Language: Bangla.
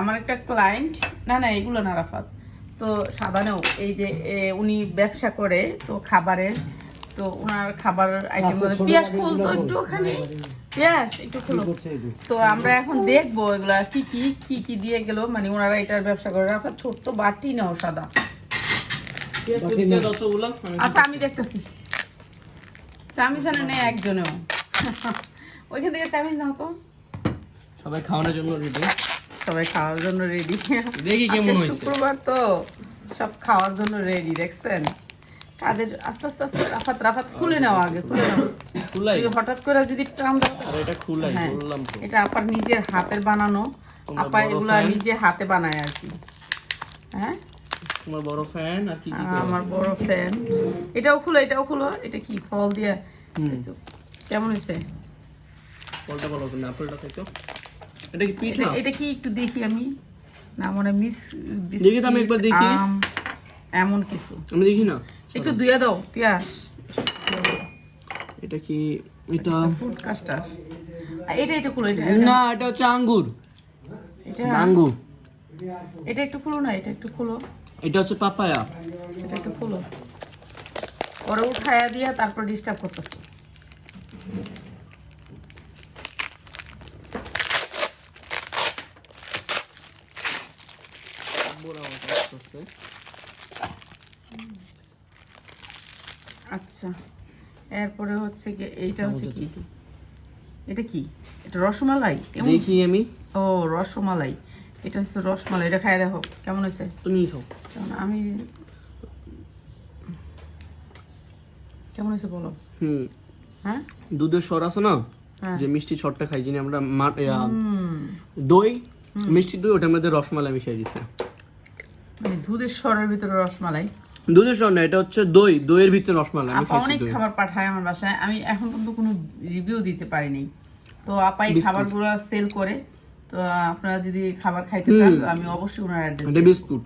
আমার একটা ক্লায়েন্ট না না এগুলো না রাফাত। তো সাবানেও এই যে উনি ব্যবসা করে তো খাবারের তো ওনার খাবার আইটেম আচ্ছা, পেঁয়াজ গাড়িগুলো খুলতো বড় একটু ওখানে। পেঁয়াজ একটু খুলো। করছে এই যে? তো আমরা এখন দেখব এগুলা কি কি কি কি দিয়ে গেল। মানে ওনারা এটার ব্যবসা করে। রাফাত ছোট্ট বাটি নাও সাদা। যতগুলো আচ্ছা আমি দেখতেছি। চামিজ আনে নেই একজনেও। ওইখান থেকে চামিজ নাও তো। সবাই খাওয়ানোর জন্য রেডি সবাই খাওয়ার জন্য রেডি দেখি কেমন হয়েছে। শুক্রবার তো সব খাওয়ার জন্য রেডি দেখছেন? কাজের আস্তে আস্তে আস্তে রাফাত রাফাত খুলে নাও আগে খুলে নাও। খুলাই। হঠাৎ করে যদি টান দাও আর এটা খুলাই হ্যাঁ বললাম তো। এটা আপার নিজের হাতের বানানো। আপা এগুলা নিজে হাতে বানায় আর কি। হ্যাঁ? তোমার বড় ফ্যান আর কি আমার বড় ফ্যান এটাও খুলো এটাও খুলো। এটা কি? ফল দিয়ে কেমন হয়েছে? ফলটা তুমি আপেলটা খাইছো? এটা কি পিঠ? এটা কি একটু দেখি আমি? না মনে মিস দেখি তো আমি একবার দেখি। এমন কিছু। আমি দেখি না। একটু দুয়া দাও পেঁয়াজ। এটা কি এটা ফুড কাস্টার এটা এটা খুলো এটা না এটা হচ্ছে আঙ্গুর। এটা আঙ্গুর। এটা একটু খুলো না এটা একটু খুলো। এটা হচ্ছে পাপায়া। এটা একটু খুলো। পরে উঠায়া দিয়া তারপর ডিস্টার্ব করতেছো। আচ্ছা এরপরে হচ্ছে কি এইটা হচ্ছে কি? এটা কি? এটা রসমালাই? দেখি আমি। ও রসমালাই। এটা হচ্ছে রসমালাই। এটা খাই দেখো কেমন হয়েছে? তুমি খাও। কেমন? আমি কেমন হয়েছে বলো? হুম। হ্যাঁ? দুধের সর আছে না? হ্যাঁ। যে মিষ্টি ছটটা খাই যিনি আমরা দই মিষ্টি দই ওটার মধ্যে রসমালাই মিশাই দিছে। মানে দুধের স্বরের ভিতরে রসমালাই। দুধের স্বর না এটা হচ্ছে দই দইয়ের ভিতরে রসমালাই আমি আপা খাইছি অনেক খাবার পাঠায় আমার বাসায় আমি এখন পর্যন্ত কোনো রিভিউ দিতে পারিনি। তো আপাই বিস্কুট। খাবারগুলো সেল করে তো আপনারা যদি খাবার খাইতে চান আমি অবশ্যই ওনার অ্যাড্রেস এটা বিস্কুট।